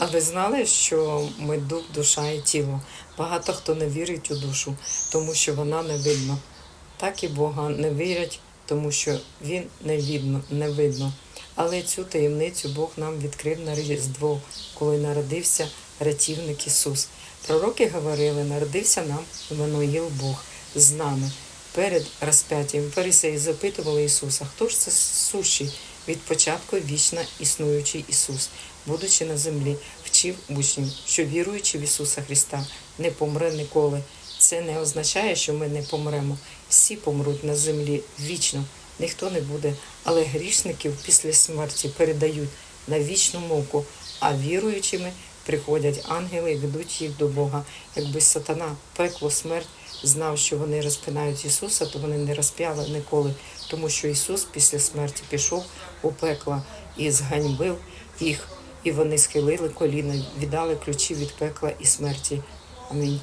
А ви знали, що ми дух, душа і тіло? Багато хто не вірить у душу, тому що вона не видно. Так і Бога не вірять, тому що Він не видно, не видно. Але цю таємницю Бог нам відкрив на Різдво, коли народився рятівник Ісус. Пророки говорили, народився нам Іммануїл Бог з нами. Перед розп'яттям фарисеї запитували Ісуса, хто ж це сущий від початку вічно існуючий Ісус, будучи на землі, вчив учнів, що віруючи в Ісуса Христа не помре ніколи. Це не означає, що ми не помремо. Всі помруть на землі вічно, ніхто не буде. Але грішників після смерті передають на вічну муку, а віруючими приходять ангели і ведуть їх до Бога. Якби сатана, пекло, смерть знав, що вони розпинають Ісуса, то вони не розп'яли ніколи, тому що Ісус після смерті пішов у пекло і зганьбив їх, і вони схилили коліна, віддали ключі від пекла і смерті. Амінь.